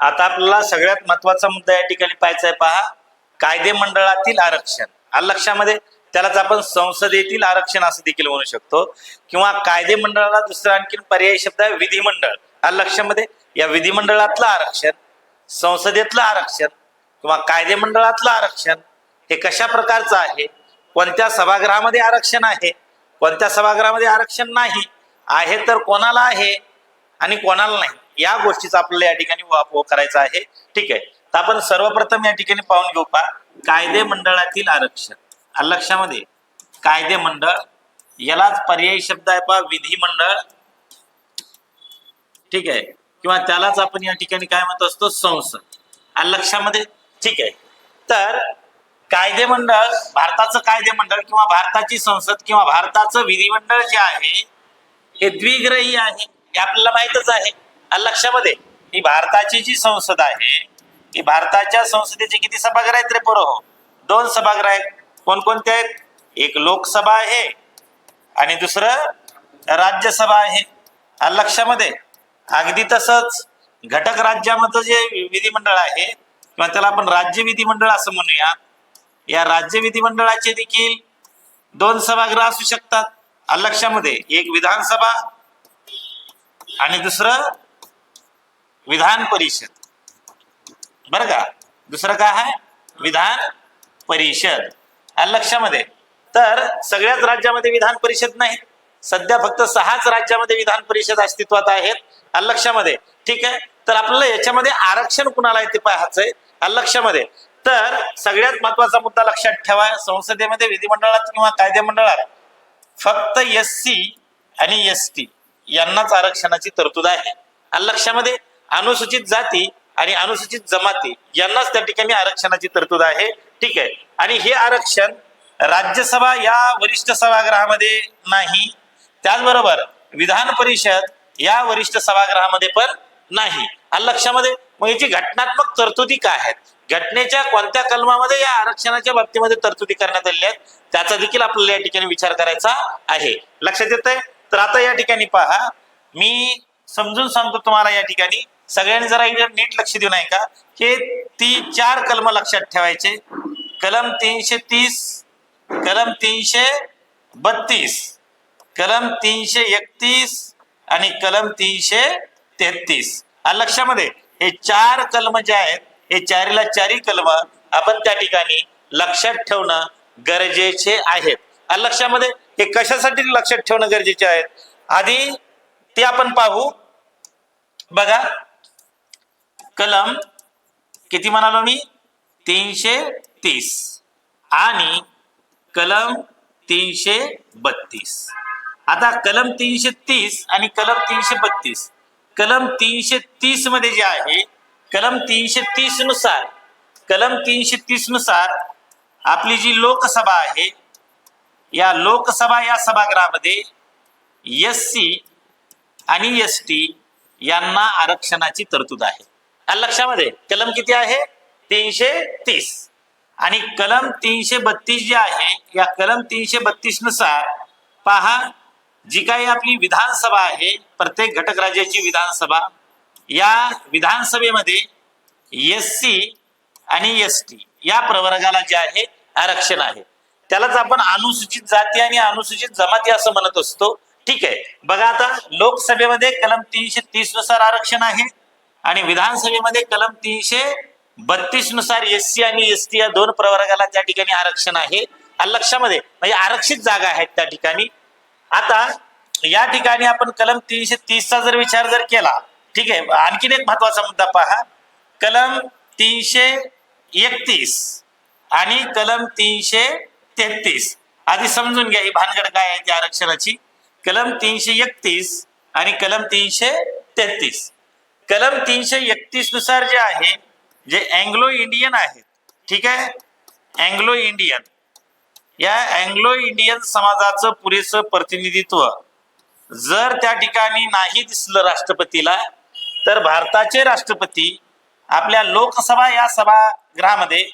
आता आपल्याला सगळ्यात महत्त्वाचा मुद्दा या ठिकाणी पाहायचा आहे पहा. कायदे मंडळातील आरक्षण. आलं लक्षामध्ये त्यालाच आपण संसदेतील आरक्षण असं देखील म्हणू शकतो. किंवा कायदे मंडळाला दुसरा आणखीन पर्यायी शब्द आहे विधिमंडळ. आलं लक्षामध्ये या विधिमंडळातलं आरक्षण संसदेतलं आरक्षण किंवा कायदे मंडळातलं आरक्षण हे कशा प्रकारचं आहे? कोणत्या सभागृहामध्ये आरक्षण आहे? कोणत्या सभागृहामध्ये आरक्षण नाही? आहे तर कोणाला आहे आणि कोणाला नाही? या गोष्टीचा आपल्याला या ठिकाणी वापर करायचा आहे. ठीक आहे. तर आपण सर्वप्रथम या ठिकाणी पाहून घेऊ पा कायदे मंडळातील आरक्षण. लक्षामध्ये. कायदे मंडळ. यालाच पर्यायी शब्द आहे पा विधिमंडळ ठीक आहे. किंवा त्यालाच आपण या ठिकाणी काय म्हणत असतो? संसद. लक्षामध्ये. ठीक आहे. तर कायदे मंडळ भारताचं कायदे मंडळ किंवा भारताची संसद किंवा भारताचं विधिमंडळ जे आहे हे द्विग्रही आहे. हे आपल्याला माहितच आहे. आलं लक्षामध्ये ही भारताची जी संसद आहे ही भारताच्या संसदेचे किती सभागृह आहेत रे पोरं? हो दोन सभागृह आहेत. कोणकोणते आहेत? एक लोकसभा आहे आणि दुसरं राज्यसभा आहे. आलं लक्षामध्ये अगदी तसंच घटक राज्यामध्ये जे विधिमंडळ आहे किंवा त्याला आपण राज्य विधिमंडळ असं म्हणूया या राज्य विधिमंडळाचे देखील दोन सभागृह असू शकतात. लक्षामध्ये एक विधानसभा आणि दुसरं विधान परिषद. बरं का? दुसरं काय आहे? विधान परिषद. लक्षामध्ये? तर सगळ्याच राज्यामध्ये विधान परिषद नाही. सध्या फक्त सहाच राज्यामध्ये विधान परिषद अस्तित्वात आहेत. लक्षामध्ये? ठीक आहे? तर आपल्याला याच्यामध्ये आरक्षण कुणाला आहे ते पाहायचंय लक्षामध्ये? तर सगळ्यात महत्त्वाचा मुद्दा लक्षात ठेवा. संसदेमध्ये विधिमंडळात किंवा कायदे मंडळात फक्त एस सी आणि एस टी यांनाच आरक्षणाची तरतूद आहे. लक्षामध्ये? अनुसूचित जाती आणि अनुसूचित जमाती यांनाच त्या ठिकाणी आरक्षणाची तरतूद आहे. ठीक आहे. आणि हे आरक्षण राज्यसभा या वरिष्ठ सभागृहामध्ये नाही. त्याचबरोबर विधान परिषद या वरिष्ठ सभागृहामध्ये पण नाही. आलं लक्षामध्ये मग याची घटनात्मक तरतुदी काय आहेत? घटनेच्या कोणत्या कलमामध्ये या आरक्षणाच्या बाबतीमध्ये तरतुदी करण्यात आलेल्या आहेत? त्याचा देखील आपल्याला या ठिकाणी विचार करायचा आहे. लक्षात येत आहे तर आता या ठिकाणी पहा. मी समजून सांगतो तुम्हाला या ठिकाणी. सगळ्यांनी जरा एकदा नीट लक्ष देऊ नये का? हे ती चार कलम लक्षात ठेवायचे. कलम तीनशे तीस कलम तीनशे बत्तीस कलम तीनशे एकतीस आणि कलम तीनशे तेहतीस. आलं लक्षामध्ये हे चार कलम जे आहेत हे चारीला चारी कलम आपण त्या ठिकाणी लक्षात ठेवणं गरजेचे आहेत लक्षामध्ये हे कशासाठी लक्षात ठेवणं गरजेचे आहेत आधी ते आपण पाहू. बघा कलम किती म्हणालो मी? तीनशे तीस आणि कलम तीनशे बत्तीस आता कलम तीनशे तीस आणि कलम तीनशे बत्तीस कलम तीनशे तीसमध्ये जे आहे कलम तीनशे तीसनुसार कलम तीनशे तीसनुसार आपली जी लोकसभा आहे या लोकसभा या सभागृहामध्ये एस सी आणि एस टी यांना आरक्षणाची तरतूद आहे. लक्षामध्ये कलम किती आहे? तीनशे तीस. आणि कलम तीनशे बत्तीस जे आहे या कलम तीनशे बत्तीसनुसार पहा जी काही आपली विधानसभा आहे प्रत्येक घटक राज्याची विधानसभा या विधानसभेमध्ये एस सी आणि एस टी या प्रवर्गाला जे आहे आरक्षण आहे. त्यालाच आपण अनुसूचित जाती आणि अनुसूचित जमाती असं म्हणत असतो. ठीक आहे. बघा आता लोकसभेमध्ये कलम तीनशे तीसनुसार आरक्षण आहे. आणि विधानसभेमध्ये कलम तीनशे बत्तीसनुसार एस सी आणि एस टी या दोन प्रवर्गाला त्या ठिकाणी आरक्षण आहे. लक्षामध्ये म्हणजे आरक्षित जागा आहेत त्या ठिकाणी. आता या ठिकाणी आपण कलम तीनशे तीसचा जर विचार जर केला ठीक आहे आणखीन एक महत्त्वाचा मुद्दा पहा. कलम तीनशे एकतीस आणि कलम तीनशे तेहतीस. आधी समजून घ्या ही भानगड काय आहे त्या आरक्षणाची? कलम तीनशे एकतीस आणि कलम तीनशे तेहतीस. कलम तीनशे एकतीसनुसार जे आहे जे अँग्लो इंडियन आहेत ठीक आहे? अँग्लो इंडियन या अँग्लो इंडियन समाजाचं पुरेसं प्रतिनिधित्व जर त्या ठिकाणी नाही दिसलं राष्ट्रपतीला तर भारताचे राष्ट्रपती आपल्या लोकसभा या सभागृहामध्ये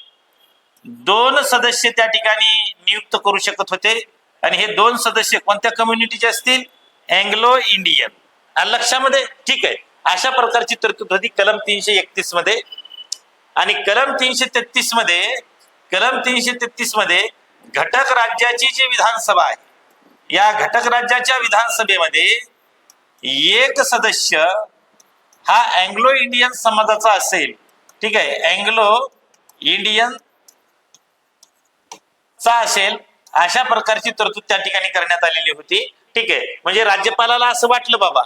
दोन सदस्य त्या ठिकाणी नियुक्त करू शकत होते. आणि हे दोन सदस्य कोणत्या कम्युनिटीचे असतील? अँग्लो इंडियन लक्षामध्ये ठीक आहे अशा प्रकारची तरतूद होती कलम तीनशे एकतीसमध्ये. आणि कलम तीनशे तेहतीसमध्ये कलम तीनशे तेहतीसमध्ये घटक राज्याची जी विधानसभा आहे या घटक राज्याच्या विधानसभेमध्ये एक सदस्य हा अँग्लो इंडियन समाजाचा असेल. ठीक आहे अँग्लो इंडियन चा असेल. अशा प्रकारची तरतूद त्या ठिकाणी करण्यात आलेली होती. ठीक आहे म्हणजे राज्यपालाला असं वाटलं बाबा.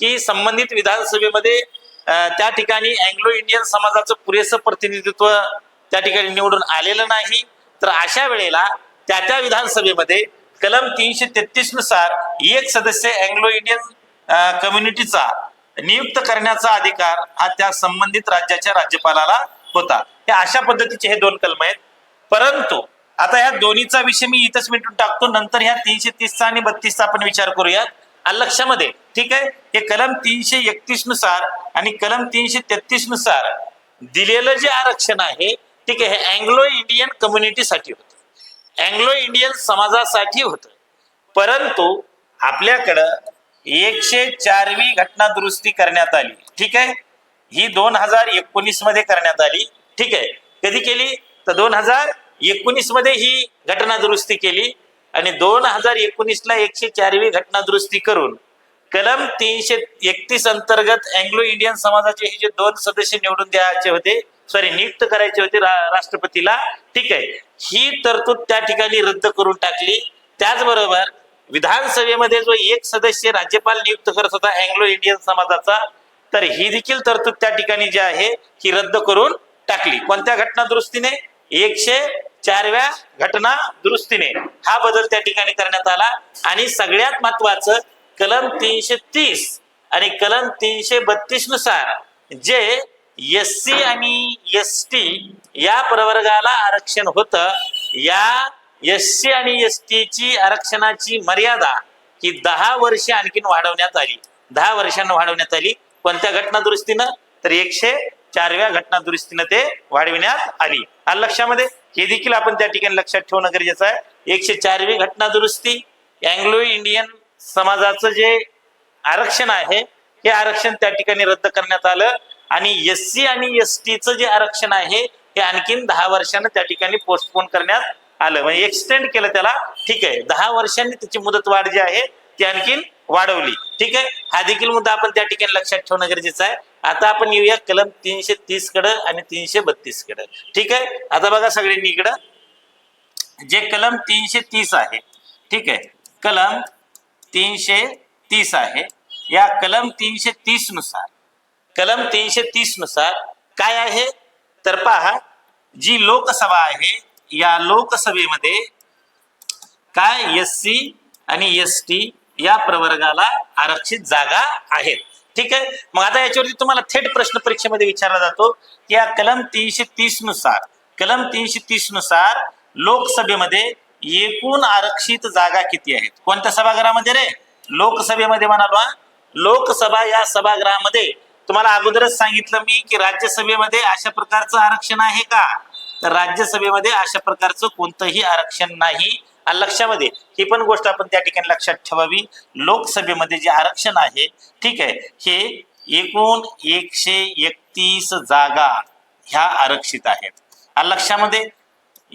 की संबंधित विधानसभेमध्ये त्या ठिकाणी अँग्लो इंडियन समाजाचं पुरेसं प्रतिनिधित्व त्या ठिकाणी निवडून आलेलं नाही. तर अशा वेळेला त्या त्या विधानसभेमध्ये कलम तीनशे तेहतीसनुसार एक सदस्य अँग्लो इंडियन कम्युनिटीचा नियुक्त करण्याचा अधिकार हा त्या संबंधित राज्याच्या राज्यपालाला होता. हे अशा पद्धतीचे हे दोन कलम आहेत. परंतु आता ह्या दोन्हीचा विषय मी इथंच मिटून टाकतो. नंतर ह्या तीनशे तीसचा आणि बत्तीसचा आपण विचार करूया लक्षामध्ये ठीक आहे? हे कलम तीनशे एकतीसनुसार आणि कलम तीनशे तेहतीसनुसार दिलेलं जे आरक्षण आहे ठीक आहे हे अँग्लो इंडियन कम्युनिटीसाठी होतं. अँग्लो इंडियन समाजासाठी होतं. परंतु आपल्याकडं एकशे चारवी घटना दुरुस्ती करण्यात आली ठीक आहे? ही दोन हजार एकोणीसमध्ये करण्यात आली ठीक आहे? कधी केली? तर दोन हजार एकोणीसमध्ये ही घटना दुरुस्ती केली. आणि दोन हजार एकोणीसला एकशे चारवी घटना दुरुस्ती करून कलम तीनशे एकतीस अंतर्गत अँग्लो इंडियन समाजाचे हे जे दोन सदस्य निवडून द्यायचे होते सॉरी नियुक्त करायचे होते रा- राष्ट्रपतीला ठीक आहे. ही तरतूद त्या ठिकाणी रद्द करून टाकली. त्याचबरोबर विधानसभेमध्ये जो एक सदस्य राज्यपाल नियुक्त करत होता अँग्लो इंडियन समाजाचा तर ही देखील तरतूद त्या ठिकाणी जी आहे ही रद्द करून टाकली. कोणत्या घटना दुरुस्तीने एकशे चारव्या घटना दुरुस्तीने. हा बदल त्या ठिकाणी करण्यात आला. आणि सगळ्यात महत्वाचं कलम तीनशे तीस आणि कलम तीनशे बत्तीसनुसार जे एस सी आणि एस टी या प्रवर्गाला आरक्षण होतं या एस सी आणि एस टीची आरक्षणाची मर्यादा ही दहा वर्षे आणखीन वाढवण्यात आली. दहा वर्षांना वाढवण्यात आली. कोणत्या घटना दुरुस्तीनं? तर एकशे चारव्या घटना दुरुस्तीनं ते वाढविण्यात आली. आणि लक्षामध्ये? हे देखील आपण त्या ठिकाणी लक्षात ठेवणं गरजेचं आहे. एकशे चारवी घटना दुरुस्ती अँग्लो इंडियन समाजाचं जे आरक्षण आहे हे आरक्षण त्या ठिकाणी रद्द करण्यात आलं. आणि एस सी आणि एस टीचं जे आरक्षण आहे हे आणखीन दहा वर्षानं त्या ठिकाणी पोस्टपोन करण्यात आलं. म्हणजे एक्सटेंड केलं त्याला. ठीक आहे. दहा वर्षांनी त्याची मुदत वाढ जी आहे ती आणखीन वाढवली. ठीक आहे? हा देखील मुद्दा आपण त्या ठिकाणी लक्षात ठेवणं गरजेचं आहे. आता आपण येऊया कलम तीनशे तीस कडं आणि तीनशे बत्तीस कडं. ठीक आहे? आता बघा सगळ्यांनी इकडं. जे कलम तीनशे तीस आहे ठीक आहे? कलम तीनशे तीस आहे. या कलम तीनशे तीसनुसार कलम तीनशे तीसनुसार काय आहे? तर पहा जी लोकसभा आहे या लोकसभेमध्ये काय एस सी आणि एस टी या प्रवर्गाला आरक्षित जागा आहेत. ठीक आहे? मग आता याच्यावरती तुम्हाला थेट प्रश्न परीक्षेमध्ये विचारला जातो की या कलम तीनशे तीसनुसार कलम तीनशे तीसनुसार लोकसभेमध्ये एकूण आरक्षित जागा किती आहेत? कोणत्या सभागृहामध्ये रे? लोकसभेमध्ये म्हणालो लोकसभा या सभागृहामध्ये. तुम्हाला अगोदरच सांगितलं मी की राज्यसभेमध्ये अशा प्रकारचं आरक्षण आहे का? तर राज्यसभेमध्ये अशा प्रकारचं कोणतंही आरक्षण नाही. आणि लक्षामध्ये ही पण गोष्ट आपण त्या ठिकाणी लक्षात ठेवावी. लोकसभेमध्ये जे आरक्षण आहे ठीक आहे हे एकूण एकशे एकतीस जागा ह्या आरक्षित आहेत. आणि लक्षामध्ये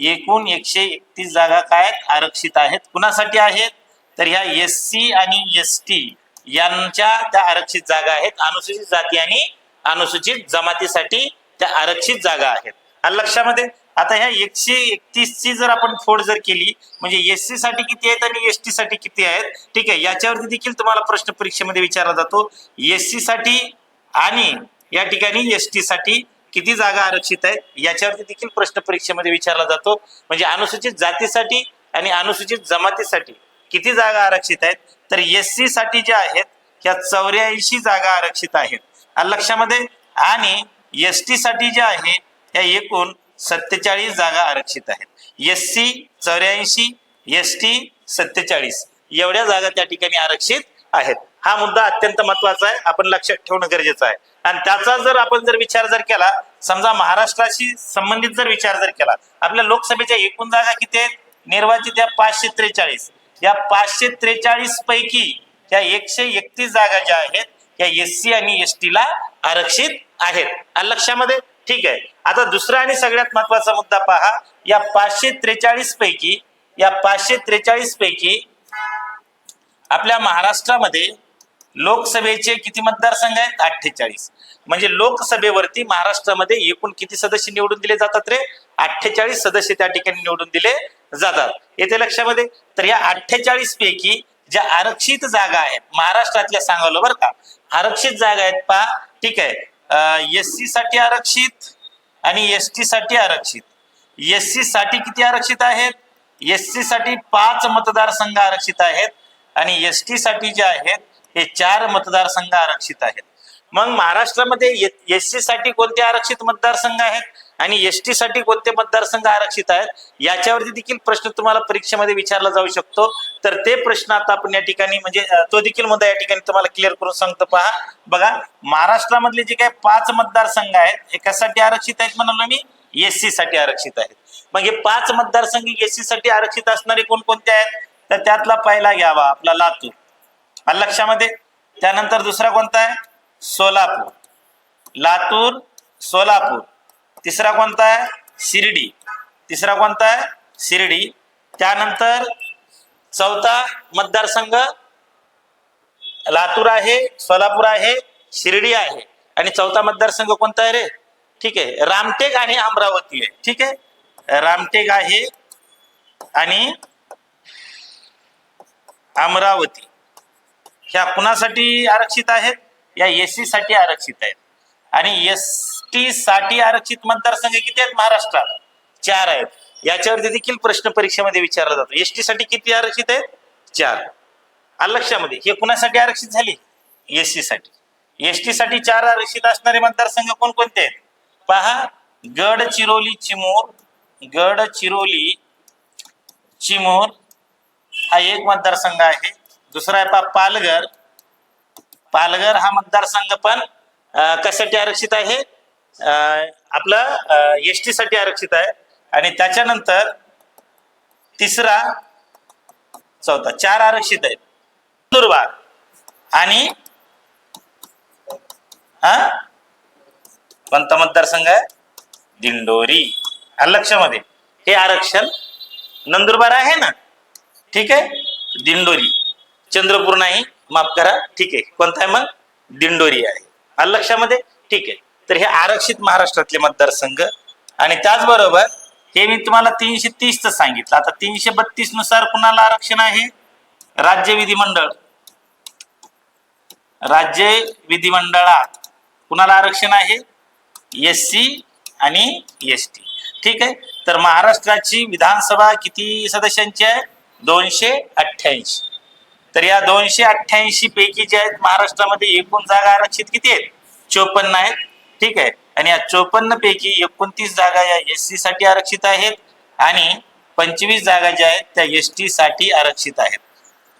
एकूण एकशे एकतीस जागा काय आरक्षित आहेत. कुणासाठी आहेत? तर ह्या एस सी आणि एस टी यांच्या त्या आरक्षित जागा आहेत. अनुसूचित जाती आणि अनुसूचित जमातीसाठी त्या आरक्षित जागा आहेत. आणि लक्षामध्ये आता ह्या एकशे एकतीस ची जर आपण फोड जर केली म्हणजे एस सी साठी किती आहेत आणि एस टी साठी किती आहेत? ठीक आहे याच्यावरती देखील तुम्हाला प्रश्न परीक्षेमध्ये विचारला जातो. एस सी साठी आणि या ठिकाणी एस टी साठी किती जागा आरक्षित आहेत? याच्यावरती देखील प्रश्न परीक्षेमध्ये विचारला जातो. म्हणजे अनुसूचित जातीसाठी आणि अनुसूचित जमातीसाठी किती जागा आरक्षित आहेत? तर एस सी साठी ज्या आहेत ह्या चौऱ्याऐंशी जागा आरक्षित आहेत. लक्षामध्ये आणि एस टी साठी ज्या आहे ह्या एकूण सत्तेचाळीस जागा आरक्षित आहेत. एस सी चौऱ्याऐंशी एस टी सत्तेचाळीस. एवढ्या जागा त्या ठिकाणी आरक्षित आहेत. हा मुद्दा अत्यंत महत्त्वाचा आहे. आपण लक्षात ठेवणं गरजेचं आहे. आणि त्याचा जर आपण जर विचार जर केला समजा महाराष्ट्राशी संबंधित जर विचार जर केला आपल्या लोकसभेच्या एकूण जागा किती आहेत? निर्वाचित या पाचशे त्रेचाळीस. या पाचशे त्रेचाळीस पैकी या एकशे एकतीस जागा ज्या आहेत या एस सी आणि एस टी ला आरक्षित आहेत. लक्षामध्ये ठीक आहे. आता दुसरा आणि सगळ्यात महत्त्वाचा मुद्दा पहा. या पाचशे त्रेचाळीस पैकी या पाचशे त्रेचाळीस पैकी आपल्या महाराष्ट्रामध्ये लोकसभेचे किती मतदारसंघ आहेत? अठ्ठेचाळीस. म्हणजे लोकसभेवरती महाराष्ट्रामध्ये एकूण किती सदस्य निवडून दिले जातात रे? अठ्ठेचाळीस सदस्य त्या ठिकाणी निवडून दिले जातात. येते लक्षामध्ये? तर या अठ्ठेचाळीस पैकी ज्या आरक्षित जागा आहेत महाराष्ट्रातल्या सांगालो बरं का. आरक्षित जागा आहेत पहा. ठीक आहे. एस सी साठी आरक्षित आणि एस टी साठी आरक्षित. एस सी साठी किती आरक्षित आहेत? एस सी साठी पाच मतदारसंघ आरक्षित आहेत आणि एस टी साठी जे आहेत हे चार मतदारसंघ आरक्षित आहेत. मग महाराष्ट्रामध्ये एस सी साठी कोणते आरक्षित मतदारसंघ आहेत? आणि एस टी साठी कोणते मतदारसंघ आरक्षित आहेत याच्यावरती देखील प्रश्न तुम्हाला परीक्षेमध्ये विचारला जाऊ शकतो. तर ते प्रश्न आता आपण या ठिकाणी म्हणजे तो देखील मुद्दा या ठिकाणी तुम्हाला क्लिअर करून सांगतो. पहा बघा महाराष्ट्रामधले जे काही पाच मतदारसंघ आहेत हे कशासाठी आरक्षित आहेत म्हणालो मी एससी साठी आरक्षित आहेत. मग हे पाच मतदारसंघ एससाठी आरक्षित असणारे कोणकोणते आहेत? तर त्यातला पहिला घ्यावा आपला लातूर. आलं लक्षामध्ये त्यानंतर दुसरा कोणता आहे? सोलापूर. लातूर सोलापूर. तिसरा कोणता आहे? शिर्डी. तिसरा कोणता आहे? शिर्डी. त्यानंतर चौथा मतदारसंघ लातूर आहे सोलापूर आहे शिर्डी आहे. आणि चौथा मतदारसंघ कोणता आहे रे? ठीक आहे. रामटेक आणि अमरावती आहे. ठीक आहे? रामटेक आहे आणि अमरावती. ह्या कुणासाठी आरक्षित आहेत? या एस सी साठी आरक्षित आहेत. आणि एस टी साठी आरक्षित मतदारसंघ किती आहेत महाराष्ट्रात? चार आहेत. याच्यावरती देखील प्रश्न परीक्षेमध्ये विचारला जातो. एस टी साठी किती आरक्षित आहेत? चार. आलं लक्षामध्ये हे कुणासाठी आरक्षित झाली? एस सी साठी. एस टी साठी चार आरक्षित असणारे मतदारसंघ कोणकोणते आहेत? पहा गडचिरोली चिमूर. गडचिरोली चिमूर हा एक मतदारसंघ आहे. दुसरा आहे पहा पालघर. पालघर हा मतदारसंघ पण कशासाठी आरक्षित आहे? आपलं एस टी साठी आरक्षित आहे. आणि त्याच्यानंतर तिसरा चौथा चार आरक्षित आहेत. नंदुरबार. आणि हा? कोणता मतदारसंघ आहे? दिंडोरी. आलं लक्षामध्ये. हे आरक्षण नंदुरबार आहे ना? ठीक आहे? दिंडोरी. चंद्रपूर नाही. माफ करा. ठीक आहे. कोणता आहे मग? दिंडोरी आहे. आलं लक्षामध्ये ठीक आहे. तर हे आरक्षित महाराष्ट्रातले मतदारसंघ. आणि त्याचबरोबर हे मी तुम्हाला तीनशे तीसच सांगितलं. आता तीनशे बत्तीसनुसार कुणाला आरक्षण आहे? राज्य विधिमंडळ. राज्य विधिमंडळात कुणाला आरक्षण आहे? एस सी आणि एस टी. ठीक आहे? तर महाराष्ट्राची विधानसभा किती सदस्यांची आहे? दोनशे अठ्ठ्याऐंशी. तर या दोनशे अठ्ठ्याऐंशी पैकी जे आहेत महाराष्ट्रामध्ये एकूण जागा आरक्षित किती आहेत? चोपन्न आहेत. ठीक आहे. आणि या चोपन्न पैकी एकोणतीस जागा या एस सी साठी आरक्षित आहेत आणि पंचवीस जागा ज्या आहेत त्या एस टी साठी आरक्षित आहेत.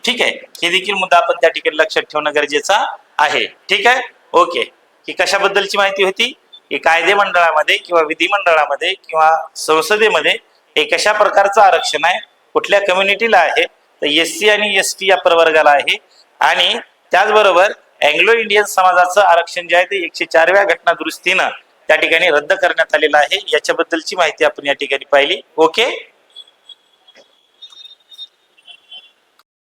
ठीक आहे. हे देखील मुद्दा आपण त्या ठिकाणी लक्षात ठेवणं गरजेचं आहे. ठीक आहे? ओके. ही कशाबद्दलची माहिती होती? की कायदे मंडळामध्ये किंवा विधिमंडळामध्ये किंवा संसदेमध्ये हे कशा प्रकारचं आरक्षण आहे? कुठल्या कम्युनिटीला आहे? तर एस सी आणि एस टी या प्रवर्गाला आहे. आणि त्याचबरोबर अँग्लो इंडियन समाजाचं आरक्षण जे आहे ते एकशे चारव्या घटना दुरुस्तीनं त्या ठिकाणी रद्द करण्यात आलेलं आहे. याच्याबद्दलची माहिती आपण या ठिकाणी पाहिली. ओके